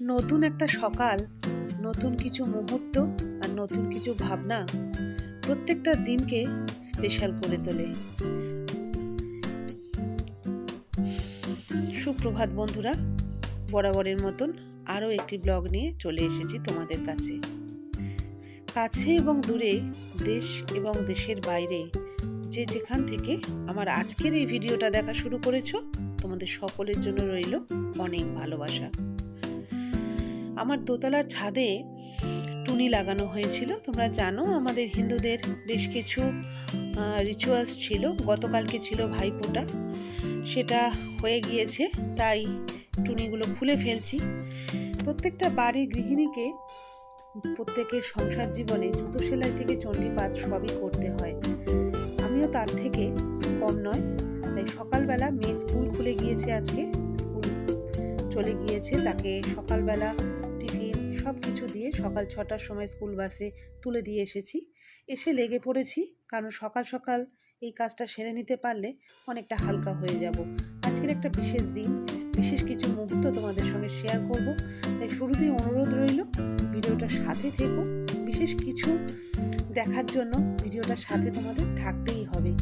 নতুন একটা সকাল, নতুন কিছু মুহূর্ত আর নতুন কিছু ভাবনা প্রত্যেকটা দিনকে স্পেশাল করে তোলে। সুপ্রভাত বন্ধুরা, বরাবরের মতন আরও একটি ব্লগ নিয়ে চলে এসেছি তোমাদের কাছে। কাছে এবং দূরে, দেশ এবং দেশের বাইরে যে যেখান থেকে আমার আজকের এই ভিডিওটা দেখা শুরু করেছ, তোমাদের সকলের জন্য রইল অনেক ভালোবাসা। আমার দোতলার ছাদে টুনি লাগানো হয়েছিল। তোমরা জানো, আমাদের হিন্দুদের বেশ কিছু রিচুয়ালস ছিল। গতকালকে ছিল ভাইফোঁটা। সেটা হয়ে গিয়েছে, তাই টুনিগুলো খুলে ফেলছি। প্রত্যেকটা বাড়ির গৃহিণীকে, প্রত্যেকের সংসার জীবনে জুতো সেলাই থেকে চণ্ডীপাত সবই করতে হয়। আমিও তার থেকে কম নয়, তাই সকালবেলা মেয়ে স্কুল খুলে গিয়েছে আজকে। স্কুল চলে গিয়েছে, তাকে সকালবেলা সব কিছু দিয়ে সকাল ছটার সময় স্কুল বাসে তুলে দিয়ে এসেছি। এসে লেগে পড়েছি, কারণ সকাল সকাল এই কাজটা সেরে নিতে পারলে অনেকটা হালকা হয়ে যাব। আজকের একটা বিশেষ দিন, বিশেষ কিছু মুহূর্ত তোমাদের সঙ্গে শেয়ার করব। তাই শুরুতেই অনুরোধ রইল, ভিডিওটা সাথে থেকো। বিশেষ কিছু দেখার জন্য ভিডিওটার সাথে তোমাদের থাকতেই হবে।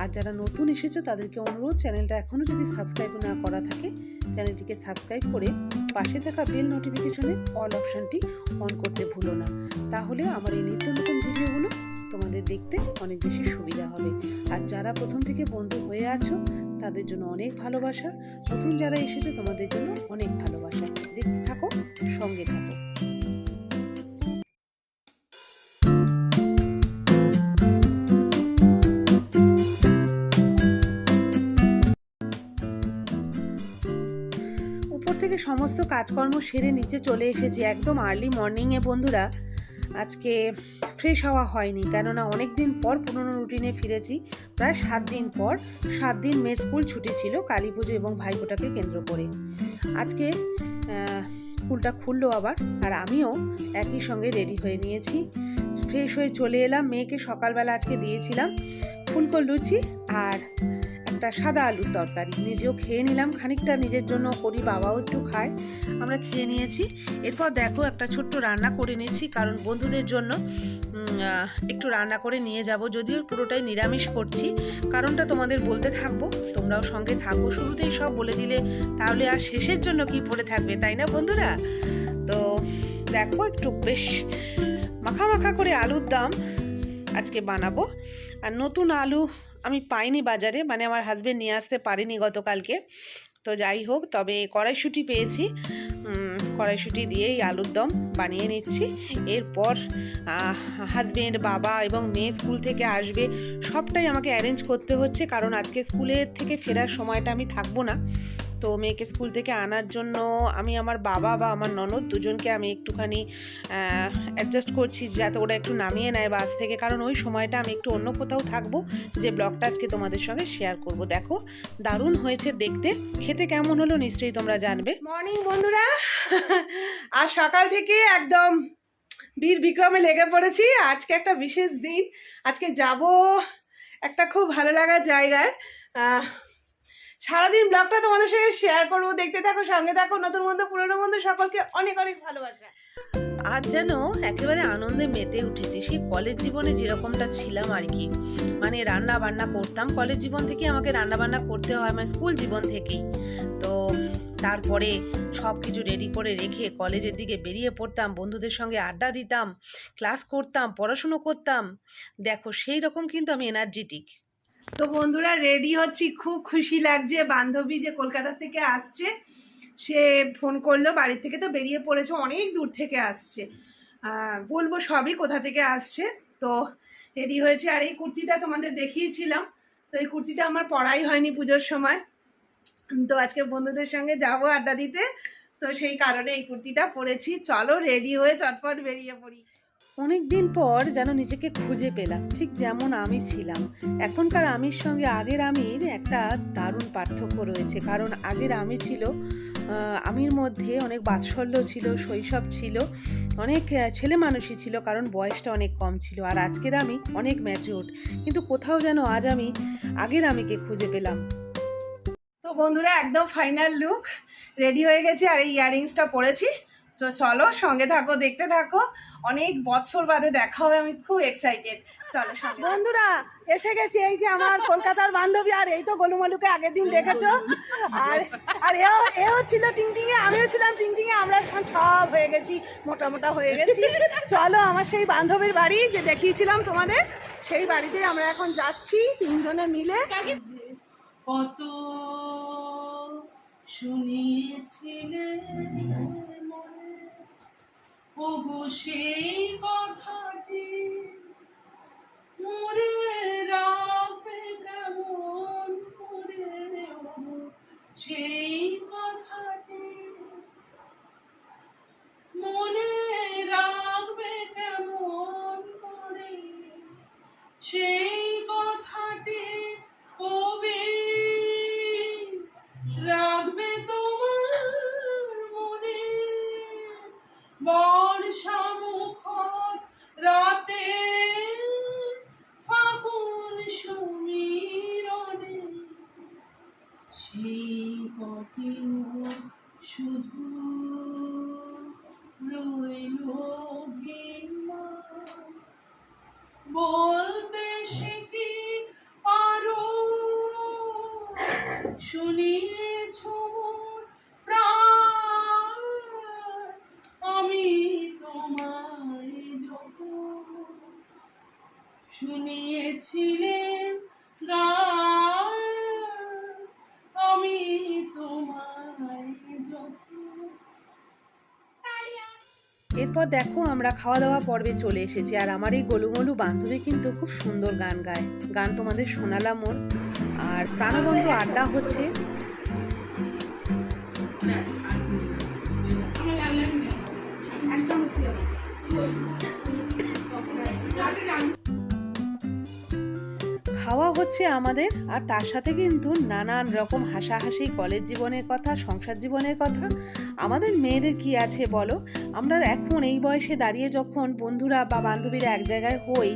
আর যারা নতুন এসেছ তাদেরকে অনুরোধ, চ্যানেলটা এখনও যদি সাবস্ক্রাইব না করা থাকে, চ্যানেলটিকে সাবস্ক্রাইব করে পাশে থাকা বেল নোটিফিকেশনে অল অপশানটি অন করতে ভুলো না। তাহলে আমার এই নিত্য নতুন ভিডিওগুলো তোমাদের দেখতে অনেক বেশি সুবিধা হবে। আর যারা প্রথম থেকে বন্ধু হয়ে আছো, তাদের জন্য অনেক ভালোবাসা। নতুন যারা এসেছে, তোমাদের জন্য অনেক ভালোবাসা। দেখতে থাকো, সঙ্গে থাকো। সমস্ত কাজকর্ম সেরে নিচে চলে এসেছি। একদম আর্লি মর্নিংয়ে বন্ধুরা, আজকে ফ্রেশ হওয়া হয়নি, কেননা অনেক দিন পর পুরনো রুটিনে ফিরেছি। প্রায় সাত দিন পর, সাত দিন মেয়ের স্কুল ছুটি ছিল, কালী পুজো এবং ভাইফোঁটাকে কেন্দ্র করে। আজকে স্কুলটা খুললো আবার, আর আমিও একই সঙ্গে রেডি হয়ে নিয়েছি। ফ্রেশ হয়ে চলে এলাম, মেয়েকে সকালবেলা আজকে দিয়েছিলাম ফুলকো লুচি আর একটা সাদা আলুর তরকারি। নিজেও খেয়ে নিলাম, খানিকটা নিজের জন্য করি, বাবাও একটু খায়। আমরা খেয়ে নিয়েছি। এরপর দেখো একটা ছোট্ট রান্না করে নিয়েছি, কারণ বন্ধুদের জন্য একটু রান্না করে নিয়ে যাব। যদিও পুরোটাই নিরামিষ করছি, কারণটা তোমাদের বলতে থাকব, তোমরাও সঙ্গে থাকো। শুরুতেই সব বলে দিলে, তাহলে আর শেষের জন্য কি পড়ে থাকবে, তাই না বন্ধুরা? তো দেখো একটু বেশ মাখা মাখা করে আলুর দাম আজকে বানাবো। আর নতুন আলু আমি পাইনি বাজারে মানে আমার হাজব্যান্ড নিয়ে আসতে পারেনি গতকালকে। তো যাই হোক, তবে কড়াইশুটি পেয়েছি। কড়াইশুটি দিয়েই আলুর দম বানিয়ে নিচ্ছি। এরপর হাজব্যান্ড বাবা এবং মেয়ে স্কুল থেকে আসবে। সবটাই আমাকে অ্যারেঞ্জ করতে হচ্ছে, কারণ আজকে স্কুলের থেকে ফেরার সময়টা আমি থাকব না। তো মেয়েকে স্কুল থেকে আনার জন্য আমি আমার বাবা বা আমার ননদ দুজনকে আমি একটুখানি অ্যাডজাস্ট করছি যাতে ওরা একটু নামিয়ে নেয় বাস থেকে। কারণ ওই সময়টা আমি একটু অন্য কোথাও থাকব, যে ব্লগটা আজকে তোমাদের সঙ্গে শেয়ার করব। দেখো, দারুণ হয়েছে দেখতে। খেতে কেমন হলো নিশ্চয়ই তোমরা জানবে। মর্নিং বন্ধুরা। আর সকাল থেকে একদম বীর বিক্রমে লেগে পড়েছি। আজকে একটা বিশেষ দিন। আজকে যাব একটা খুব ভালো লাগার জায়গায়। সারাদিন ব্লগটা তোমাদের সঙ্গে শেয়ার করব, দেখতে থাকো, সঙ্গে থাকো, নতুন বন্ধু, পুরনো বন্ধু, সকলকে অনেক অনেক ভালোবাসা। আজ যেন একেবারে আনন্দে মেতে উঠেছি, সেই কলেজ জীবনে যেরকমটা ছিলাম আর কি। মানে রান্না বান্না করতাম কলেজ জীবন থেকে আমাকে রান্না বান্না করতে হয় মানে স্কুল জীবন থেকেই। তো তারপরে সব কিছু রেডি করে রেখে কলেজের দিকে বেরিয়ে পড়তাম, বন্ধুদের সঙ্গে আড্ডা দিতাম ক্লাস করতাম, পড়াশুনো করতাম। দেখো সেই রকম কিন্তু আমি এনার্জেটিক তো বন্ধুরা রেডি হচ্ছি। খুব খুশি লাগছে। বান্ধবী যে কলকাতা থেকে আসছে, সে ফোন করল, বাড়ির থেকে তো বেরিয়ে পড়েছে, অনেক দূর থেকে আসছে। বলব সবই কোথা থেকে আসছে। তো রেডি হয়েছে। আর এই কুর্তিটা তোমাদের দেখিয়েছিলাম। তো এই কুর্তিটা আমার পরাই হয়নি পুজোর সময়। তো আজকে বন্ধুদের সঙ্গে যাব আড্ডা দিতে। তো সেই কারণে এই কুর্তিটা পরেছি। চলো রেডি হয়ে চটপট বেরিয়ে পড়ি। অনেক দিন পর যেন নিজেকে খুঁজে পেলাম, ঠিক যেমন আমি ছিলাম। এখনকার আমির সঙ্গে আগের আমির একটা দারুণ পার্থক্য রয়েছে, কারণ আগের আমি ছিল আমির মধ্যে অনেক বাৎসল্য ছিল, শৈশব ছিল, অনেক ছেলে মানুষই ছিল, কারণ বয়সটা অনেক কম ছিল, আর আজকের আমি অনেক ম্যাচিওর কিন্তু কোথাও যেন আজ আমি আগের আমিকে খুঁজে পেলাম। তো বন্ধুরা, একদম ফাইনাল লুক রেডি হয়ে গেছে, আর এই ইয়াররিংসটা পরেছি। তো চলো সঙ্গে থাকো দেখতে থাকো। অনেক বছর বাদে দেখা হবে আমি খুব এক্সাইটেড চলো সঙ্গে বন্ধুরা এসে গেছি এই যে আমার কলকাতার বান্ধবী আর এই তো গোলুমলুকে আগের দিন দেখেছ। আর আর এও এও ছিল টিংটিংয়ে আমিও ছিলাম টিংটিংয়ে আমরা এখন সব হয়ে গেছি মোটা মোটা হয়ে গেছি। চলো আমার সেই বান্ধবীর বাড়ি যে দেখিয়েছিলাম তোমাদের সেই বাড়িতে আমরা এখন যাচ্ছি তিনজনে মিলে। কত শুনিয়েছিলে? ওগো সেই কথাটি মরে রাখবে কেমন করে সেই বলতে শিখি পারো শুনিয়েছ আমি তোমায় যখন শুনিয়েছিলেন গান এরপর দেখো আমরা খাওয়া দাওয়া পর্বে চলে এসেছি আর আমার এই গোলুমলু বান্ধবী কিন্তু খুব সুন্দর গান গায়। গান তোমাদের শোনালাম ওর। আর প্রাণবন্ত আড্ডা হচ্ছে। খাওয়া হচ্ছে আমাদের, আর তার সাথে কিন্তু নানান রকম হাসাহাসি কলেজ জীবনের কথা, সংসার জীবনের কথা। আমাদের মেয়েদের কি আছে বলো? আমরা এখন এই বয়সে দাঁড়িয়ে যখন বন্ধুরা বা বান্ধবীরা এক জায়গায় হই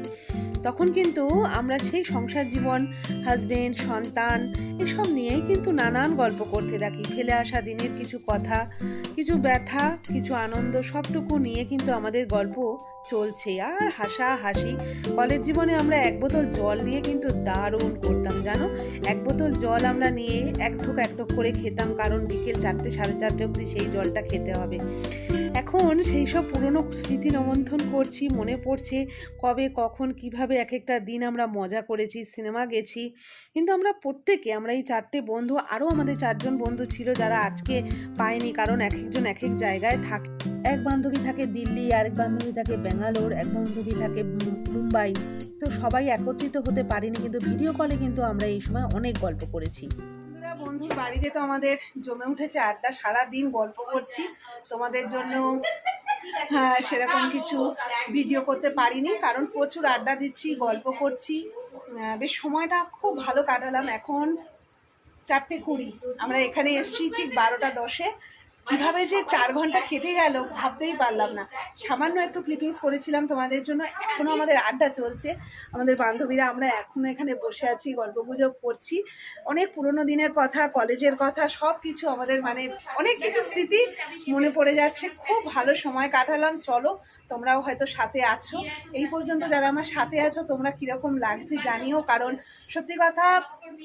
তখন কিন্তু আমরা সেই সংসার জীবন হাজবেন্ড সন্তান, এসব নিয়েই কিন্তু নানান গল্প করতে থাকি। ফেলে আসা দিনের কিছু কথা, কিছু ব্যথা, কিছু আনন্দ, সবটুকু নিয়ে কিন্তু আমাদের গল্প চলছে। আর হাসা হাসি কলেজ জীবনে আমরা এক বোতল জল নিয়ে কিন্তু দারুণ করতাম, জানো? এক বোতল জল আমরা নিয়ে এক ঠোক এক ঠোক করে খেতাম, কারণ বিকেল চারটে, সাড়ে চারটে অবধি সেই জলটা খেতে হবে। এখন সেই সব পুরনো স্মৃতি রোমন্থন করছি, মনে পড়ছে কবে, কখন, কীভাবে এক একটা দিন আমরা মজা করেছি, সিনেমা গেছি। কিন্তু আমরা প্রত্যেকে, আমরা এই চারটে বন্ধু, আরও আমাদের চারজন বন্ধু ছিল যারা আজকে পায়নি। কারণ এক একজন এক এক জায়গায় থাকে। এক বান্ধবী থাকে দিল্লি, আরেক বান্ধবী থাকে ব্যাঙ্গালোর, এক বান্ধবী থাকে মুম্বাই। তো সবাই একত্রিত হতে পারিনি, কিন্তু ভিডিও কলে কিন্তু আমরা এই সময় অনেক গল্প করেছি। বন্ধুরা বাড়িতে তো আমাদের জমে উঠেছে আড্ডা সারা দিন গল্প করছি। তোমাদের জন্য হ্যাঁ সেরকম কিছু ভিডিও করতে পারিনি, কারণ প্রচুর আড্ডা দিচ্ছি, গল্প করছি। বেশ সময়টা খুব ভালো কাটালাম। এখন চারটে কুড়ি। আমরা এখানে এসেছি ঠিক বারোটা দশে। কীভাবে যে চার ঘণ্টা কেটে গেল ভাবতেই পারলাম না। সামান্য একটু ক্লিপিংস করেছিলাম তোমাদের জন্য। এখনও আমাদের আড্ডা চলছে। আমাদের বান্ধবীরা আমরা এখনও এখানে বসে আছি গল্প গুজব করছি। অনেক পুরোনো দিনের কথা কলেজের কথা সব কিছু আমাদের মানে অনেক কিছু স্মৃতি মনে পড়ে যাচ্ছে। খুব ভালো সময় কাটালাম। চলো তোমরাও হয়তো সাথে আছো। এই পর্যন্ত যারা আমার সাথে আছো তোমরা কীরকম লাগছে জানিও। কারণ সত্যি কথা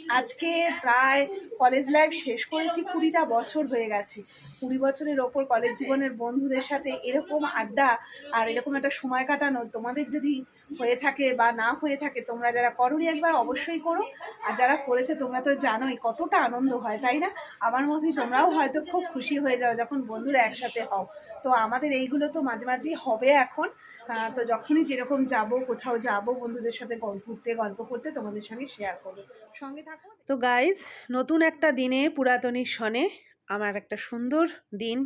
আজকে প্রায় কলেজ লাইফ শেষ করেছি, কুড়িটা বছর হয়ে গেছে। কুড়ি বছরের ওপর কলেজ জীবনের বন্ধুদের সাথে এরকম আড্ডা আর এরকম একটা সময় কাটানো তোমাদের যদি হয়ে থাকে বা না হয়ে থাকে, তোমরা যারা করোনি একবার অবশ্যই করো। আর যারা করেছে, তোমরা তো জানোই কতটা আনন্দ হয়, তাই না? আমার মতোই তোমরাও হয়তো খুব খুশি হয়ে যাও যখন বন্ধুরা একসাথে হও। তো আমাদের এইগুলো তো মাঝে মাঝেই হবে এখন। তো যখনই যেরকম যাব, কোথাও যাব, বন্ধুদের সাথে ঘুরতে, গল্প করতে, তোমাদের সঙ্গে শেয়ার করব। সঙ্গে থাকো। তো গাইজ নতুন একটা দিনে পুরাতনীর শনে আমার একটা সুন্দর দিন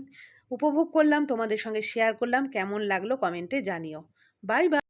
উপভোগ করলাম, তোমাদের সঙ্গে শেয়ার করলাম। কেমন লাগল কমেন্টে জানিও। Bye bye